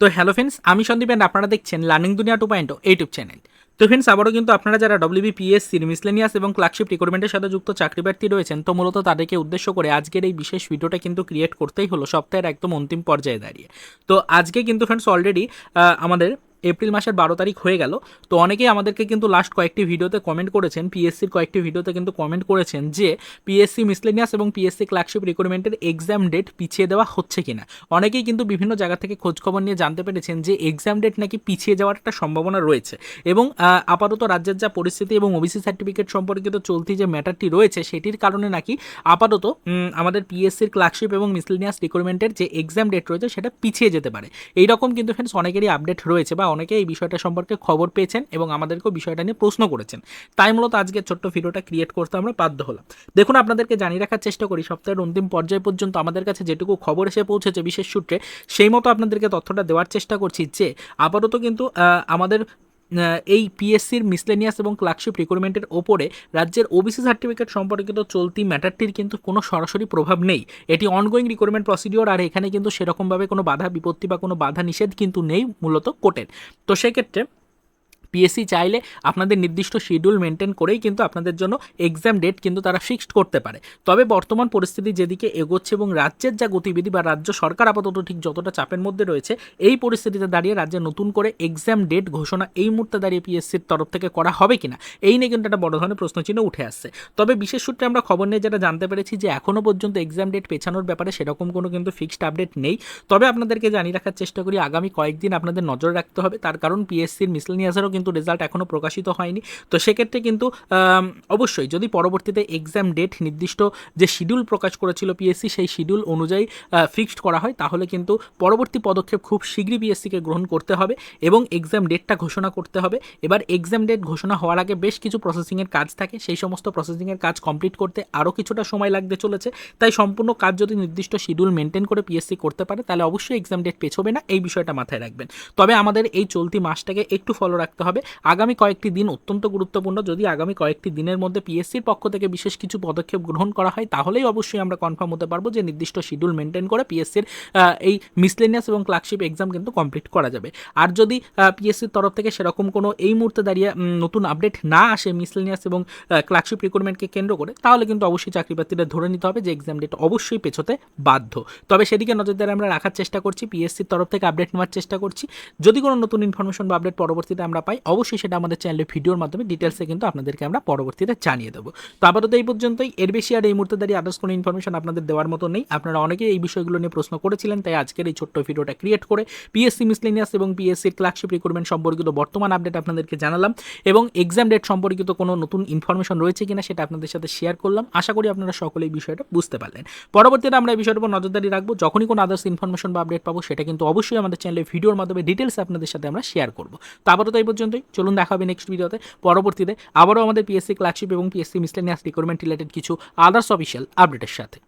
তো hello friends, আমি Sandeep and আপনারা দেখছেন learning Duniya two point YouTube channel তো ফ্রেন্ডস, আবারও কিন্তু আপনারা যারা ডব্লিউবিপিএসসির মিসলেনিয়াস এবং ক্লার্কশিপ রিক্রুটমেন্টের সাথে যুক্ত চাকরি প্রার্থী রয়েছেন, তো মূলত তাদেরকে উদ্দেশ্য করে আজকের এই বিশেষ ভিডিওটা কিন্তু ক্রিয়েট করতেই হলো সপ্তাহের একদম অন্তিম পর্যায়ে দাঁড়িয়ে। তো আজকে কিন্তু ফ্রেন্ডস অলরেডি আমাদের এপ্রিল মাসের বারো তারিখ হয়ে গেল। তো অনেকেই আমাদেরকে কিন্তু লাস্ট কয়েকটি ভিডিওতে কমেন্ট করেছেন পিএসসির কয়েকটি ভিডিওতে কিন্তু কমেন্ট করেছেন যে পিএসসি মিসলেনিয়াস এবং পিএসসি ক্লার্কশিপ রিক্রুটমেন্টের এক্সাম ডেট পিছিয়ে দেওয়া হচ্ছে কিনা। অনেকেই কিন্তু বিভিন্ন জায়গা থেকে খোঁজখবর নিয়ে জানতে পেরেছেন যে এক্সাম ডেট নাকি পিছিয়ে যাওয়ার একটা সম্ভাবনা রয়েছে। এবং আপাতত রাজ্যের যা পরিস্থিতি এবং ওবিসি সার্টিফিকেট সম্পর্কিত চলতি যে ম্যাটারটি রয়েছে, সেটির কারণে নাকি আপাতত আমাদের পিএসসির ক্লার্কশিপ এবং মিসলেনিয়াস রিক্রুটমেন্টের যে এক্সাম ডেট রয়েছে, সেটা পিছিয়ে যেতে পারে। এইরকম কিন্তু ফ্রেন্ডস অনেকেরই আপডেট রয়েছে বা অনেকে এই বিষয়টা সম্পর্কে খবর পেয়েছেন এবং আমাদেরকেও বিষয়টা নিয়ে প্রশ্ন করেছেন। তাই মূলত আজকে ছোট্ট ভিডিওটা ক্রিয়েট করতে আমরা বাধ্য হলাম। দেখুন, আপনাদেরকে জানিয়ে রাখার চেষ্টা করি, সপ্তাহের অন্তিম পর্যায় পর্যন্ত আমাদের কাছে যেটুকু খবর এসে পৌঁছেছে বিশেষ সূত্রে, সেই মতো আপনাদেরকে তথ্যটা দেওয়ার চেষ্টা করছি যে, আপাতত কিন্তু আমাদের এই পিএসসির মিসলেনিয়াস এবং ক্লার্কশিপ রিক্রুটমেন্টের ওপরে রাজ্যের ওবিসি সার্টিফিকেট সম্পর্কিত চলতি ম্যাটারটির কিন্তু কোনো সরাসরি প্রভাব নেই। এটি অনগোয়িং রিক্রুটমেন্ট প্রসিডিওর আর এখানে কিন্তু সেরকমভাবে কোনো বাধা বিপত্তি বা কোনো বাধা নিষেধ কিন্তু নেই মূলত কোর্টের। তো সেক্ষেত্রে পিএসসি চাইলে আপনাদের নির্দিষ্ট শিডিউল মেনটেন করেই কিন্তু আপনাদের জন্য এক্সাম ডেট কিন্তু তারা ফিক্সড করতে পারে। তবে বর্তমান পরিস্থিতি যেদিকে এগোচ্ছে এবং রাজ্যের যা গতিবিধি বা রাজ্য সরকার আপাতত ঠিক যতটা চাপের মধ্যে রয়েছে, এই পরিস্থিতিতে দাঁড়িয়ে রাজ্যে নতুন করে এক্সাম ডেট ঘোষণা এই মুহূর্তে দাঁড়িয়ে পিএসসির তরফ থেকে করা হবে কিনা, এই নিয়ে কিন্তু একটা বড় ধরনের প্রশ্নচিহ্ন উঠে আসছে। তবে বিশেষ সূত্রে আমরা খবর নিয়ে যেটা জানতে পেরেছি যে এখনও পর্যন্ত এক্সাম ডেট পেছানোর ব্যাপারে সেরকম কোনো কিন্তু ফিক্সড আপডেট নেই। তবে আপনাদেরকে জানিয়ে রাখার চেষ্টা করি, আগামী কয়েকদিন আপনাদের নজর রাখতে হবে। তার কারণ পিএসসির মিসলেনিয়াসেরও কিন্তু রেজাল্ট এখনও প্রকাশিত হয়নি। তো সেক্ষেত্রে কিন্তু অবশ্যই যদি পরবর্তীতে এক্সাম ডেট নির্দিষ্ট যে শিডিউল প্রকাশ করেছিল পিএসসি সেই শিডিউল অনুযায়ী ফিক্সড করা হয়, তাহলে কিন্তু পরবর্তী পদক্ষেপ খুব শীঘ্রই পিএসসিকে গ্রহণ করতে হবে এবং এক্সাম ডেটটা ঘোষণা করতে হবে। এবার এক্সাম ডেট ঘোষণা হওয়ার আগে বেশ কিছু প্রসেসিংয়ের কাজ থাকে, সেই সমস্ত প্রসেসিংয়ের কাজ কমপ্লিট করতে আরও কিছুটা সময় লাগতে চলেছে। তাই সম্পূর্ণ কাজ যদি নির্দিষ্ট শিডিউল মেনটেন করে পিএসসি করতে পারে, তাহলে অবশ্যই এক্সাম ডেট পেছবে না, এই বিষয়টা মাথায় রাখবেন। তবে আমাদের এই চলতি মাসটাকে একটু ফলো রাখতে হবে। আগামী কয়েকটি দিন অত্যন্ত গুরুত্বপূর্ণ। যদি আগামী কয়েকটি দিনের মধ্যে পিএসসির পক্ষ থেকে বিশেষ কিছু পদক্ষেপ গ্রহণ করা হয়, তাহলেই অবশ্যই আমরা কনফার্ম হতে পারব যে নির্দিষ্ট শিডিউল মেনটেন করে পিএসসির এই মিসলেনিয়াস এবং ক্লার্কশিপ এক্সাম কিন্তু কমপ্লিট করা যাবে। আর যদি পিএসসির তরফ থেকে সেরকম কোনো এই মুহূর্তে দাঁড়িয়ে নতুন আপডেট না আসে মিসলেনিয়াস এবং ক্লার্কশিপ রিক্রুটমেন্টকে কেন্দ্র করে, তাহলে কিন্তু অবশ্যই চাকরি প্রার্থীদের ধরে নিতে হবে যে এক্সাম ডেট অবশ্যই পেছোতে বাধ্য। তবে সেদিকে নজরদারি আমরা রাখার চেষ্টা করছি পিএসসির তরফ থেকে আপডেট নেওয়ার চেষ্টা করছি। যদি কোনো নতুন ইনফরমেশন বা আপডেট পরবর্তীতে আমরা পাই অবশ্যই সেটা আমাদের চ্যানেলে ভিডিওর মাধ্যমে ডিটেলসে কিন্তু আপনাদেরকে আমরা পরবর্তীতে জানিয়ে দেবো। তো আপাতত এই পর্যন্তই। এর বেশি আর এই মুহূর্তে দাঁড়িয়ে আদার্স কোনো ইনফরমেশন আপনাদের দেওয়ার মতো নেই। আপনারা অনেকেই এই বিষয়গুলো নিয়ে প্রশ্ন করেছিলেন, তাই আজকের এই ছোট্ট ভিডিওটা ক্রিয়েট করে পিএসসি মিসলেনিয়াস এবং পিএসসির ক্লার্কশিপ রিক্রুটমেন্ট সম্পর্কিত বর্তমান আপডেট আপনাদেরকে জানালাম এবং এক্সাম ডেট সম্পর্কিত কোনো নতুন ইনফরমেশন রয়েছে কিনা সেটা আপনাদের সাথে শেয়ার করলাম। আশা করি আপনারা সকলে এই বিষয়টা বুঝতে পারলেন। পরবর্তীতে আমরা এই বিষয়টার উপর নজরদারি রাখব। যখনই কোনো আদার্স ইনফরমেশন বা আপডেট পাবো, সেটা কিন্তু অবশ্যই আমাদের চ্যানেলে ভিডিওর মাধ্যমে ডিটেলস আপনাদের সাথে আমরা শেয়ার করব। তো আপাতত এই পর্যন্তই। চলুন দেখা হবে নেক্সট ভিডিওতে পরবর্তীতে আবারও আমাদের পিএসসি ক্লার্কশিপ এবং পিএসসি মিসলেনিয়াস রিক্রুটমেন্ট রিলেটেড কিছু আদার্স অফিসিয়াল আপডেটের সাথে।